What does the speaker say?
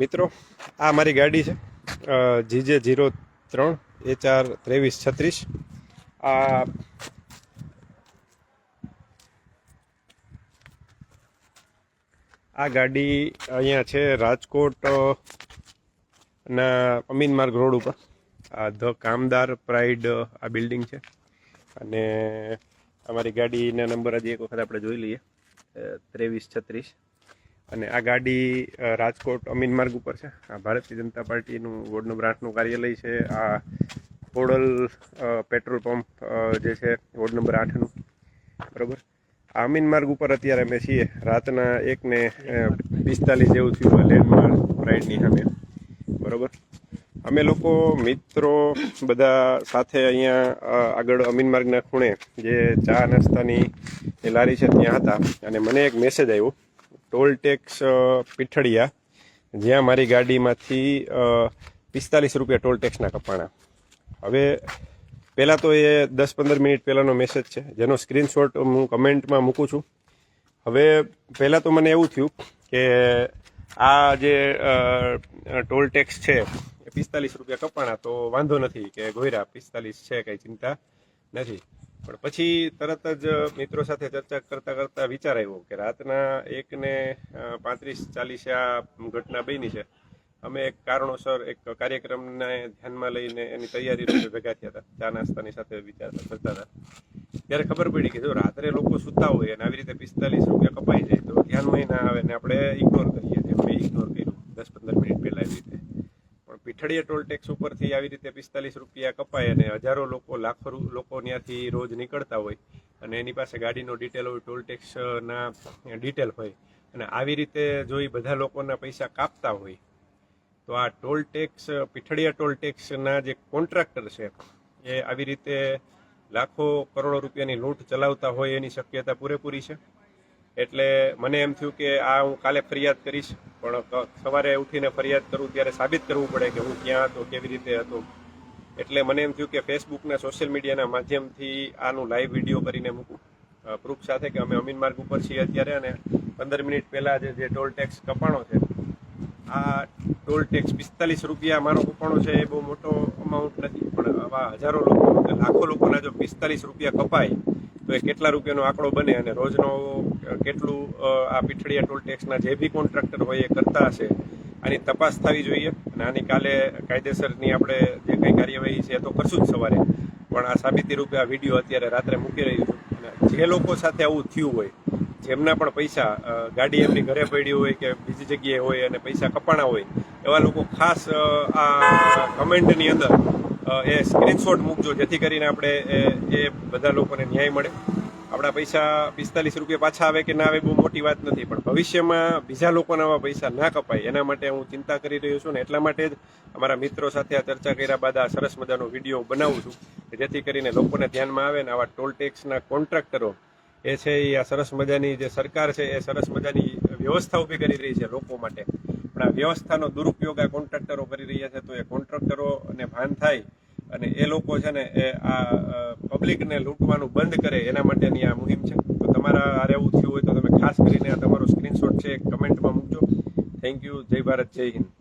મિત્રો, આ મારી ગાડી છે જીજે જીરો ત્રણ, એ ચાર, ત્રેવીસ, છત્રીસ. આ આ ગાડી અહીંયા છે રાજકોટ ના અમીન માર્ગ રોડ ઉપર. આ ધ કામદાર પ્રાઇડ આ બિલ્ડિંગ છે. અને અમારી ગાડીના નંબર હજી એક વખત આપણે જોઈ લઈએ. ત્રેવીસ, છત્રીસ. અને આ ગાડી રાજકોટ અમીન માર્ગ ઉપર છે. આ ભારતીય જનતા પાર્ટીનું વોર્ડનું બ્રાન્ચનું કાર્યાલય છે. આ ખોડલ પેટ્રોલ પંપ જે છે, વોર્ડ નંબર આઠનું. બરાબર? આ અમીન માર્ગ ઉપર અત્યારે અમે છીએ. રાતના એકને પિસ્તાલીસ જેવું થયું લેન્ડમાર્ક પ્રાઇડની સામે. બરાબર? અમે લોકો, મિત્રો બધા સાથે અહીંયા આગળ અમીન માર્ગના ખૂણે જે ચા નાસ્તાની લારી છે ત્યાં હતા. અને મને એક મેસેજ આવ્યો. ટોલ ટેક્સ પીઠળિયા, જ્યાં મારી ગાડીમાંથી પિસ્તાલીસ રૂપિયા ટોલ ટેક્સના કપાણા. હવે, પહેલાં તો એ દસ પંદર મિનિટ પહેલાંનો મેસેજ છે, જેનો સ્ક્રીનશોટ હું કમેન્ટમાં મૂકું છું. હવે, પહેલાં તો મને એવું થયું કે આ જે ટોલ ટેક્સ છે, એ પિસ્તાલીસ રૂપિયા કપાણા, તો વાંધો નથી કે ગોયરા, પિસ્તાલીસ છે, કંઈ ચિંતા નથી. પણ પછી તરત જ મિત્રો સાથે ચર્ચા કરતા કરતા વિચાર આવ્યો કે રાતના એક ને પાંત્રીસ ચાલીસે આ ઘટના બની છે. અમે એક કારણોસર એક કાર્યક્રમને ધ્યાનમાં લઈને એની તૈયારી રૂપે ભેગા થયા હતા. ચા નાસ્તાની સાથે વિચારતા કરતા હતા. ત્યારે ખબર પડી કે જો રાત્રે લોકો સૂતા હોય અને આવી રીતે પિસ્તાલીસ રૂપિયા કપાઈ જાય તો ધ્યાનમાં ના આવે ને આપણે ઇગ્નોર કરીએ. છીએ મેં ઇગ્નોર કર્યું દસ પંદર મિનિટ પહેલા એવી રીતે પણ પીઠળીયા ટોલ ટેક્સ ઉપરથી આવી રીતે પિસ્તાલીસ રૂપિયા કપાય અને હજારો લોકો, લાખો લોકો ત્યાંથી રોજ નીકળતા હોય અને એની પાસે ગાડીનો ડિટેલ હોય, ટોલ ટેક્સના ડિટેલ હોય અને આવી રીતે જો ઈ બધા લોકોના પૈસા કાપતા હોય, તો આ ટોલ ટેક્સ, પીઠળિયા ટોલ ટેક્સના જે કોન્ટ્રાક્ટર છે, એ આવી રીતે લાખો કરોડો રૂપિયાની લૂંટ ચલાવતા હોય એની શક્યતા પૂરેપૂરી છે? એટલે મને એમ થયું કે આ હું કાલે ફરિયાદ કરીશ, પણ સવારે ઉઠીને ફરિયાદ કરું ત્યારે સાબિત કરવું પડે કે હું ક્યાં હતો, કેવી રીતે હતો. એટલે મને એમ થયું કે ફેસબુકના સોશિયલ મીડિયાના માધ્યમથી આનું લાઈવ વીડિયો કરીને મૂકું. પ્રૂફ સાથે કે અમે અમીન માર્ગ ઉપર છીએ અત્યારે અને પંદર મિનિટ પહેલાં જે જે ટોલ ટેક્સ કપાણો છે, આ ટોલ ટેક્સ પિસ્તાલીસ રૂપિયા મારો કપાણો છે એ બહુ મોટો અમાઉન્ટ નથી, પણ આવા હજારો લોકો, લાખો લોકોના જો પિસ્તાલીસ રૂપિયા કપાય તો એ કેટલા રૂપિયાનો આંકડો બને અને રોજનો કેટલું આ પીઠળિયા ટોલ ટેક્સના જે બી કોન્ટ્રાક્ટર હોય એ કરતા હશે, આની તપાસ થવી જોઈએ અને આની કાલે કાયદેસરની આપણે જે કંઈ કાર્યવાહી છે એ તો કરશું જ સવારે. પણ આ સાબિતી રૂપે આ વીડિયો અત્યારે રાત્રે મૂકી રહ્યું છું. અને જે લોકો સાથે આવું થયું હોય, જેમના પણ પૈસા ગાડી એમની ઘરે પડી હોય કે બીજી જગ્યાએ હોય અને પૈસા કપાણા હોય, એવા લોકો ખાસ આ કમેન્ટની અંદર એ સ્ક્રીનશોટ મૂકજો, જેથી કરીને આપણે એ બધા લોકોને ન્યાય મળે. આપણા પૈસા પિસ્તાલીસ રૂપિયા પાછા આવે કે ના આવે, બહુ મોટી વાત નથી. પણ ભવિષ્યમાં બીજા લોકોના આવા પૈસા ના કપાય, એના માટે હું ચિંતા કરી રહ્યો છું ને એટલા માટે જ અમારા મિત્રો સાથે આ ચર્ચા કર્યા બાદ આ સરસ મજાનો વીડિયો બનાવું છું જેથી કરીને લોકોને ધ્યાનમાં આવે ને આવા ટોલ ટેક્સના કોન્ટ્રાક્ટરો એ છે એ આ સરસ મજાની જે સરકાર છે, એ સરસ મજાની વ્યવસ્થા ઊભી કરી રહી છે લોકો માટે. પણ આ વ્યવસ્થાનો દુરુપયોગ આ કોન્ટ્રાક્ટરો કરી રહ્યા છે, તો એ કોન્ટ્રાક્ટરોને ભાન થાય અને એ લોકો છે ને એ આ પબ્લિકને લૂંટવાનું બંધ કરે, એના માટેની આ મુહિમ છે. તો તમારા આરે એવું થયું હોય તો તમે ખાસ કરીને આ તમારો સ્ક્રીનશોટ છે કમેન્ટમાં મૂકજો. થેન્ક યુ જય ભારત, જય હિન્દ.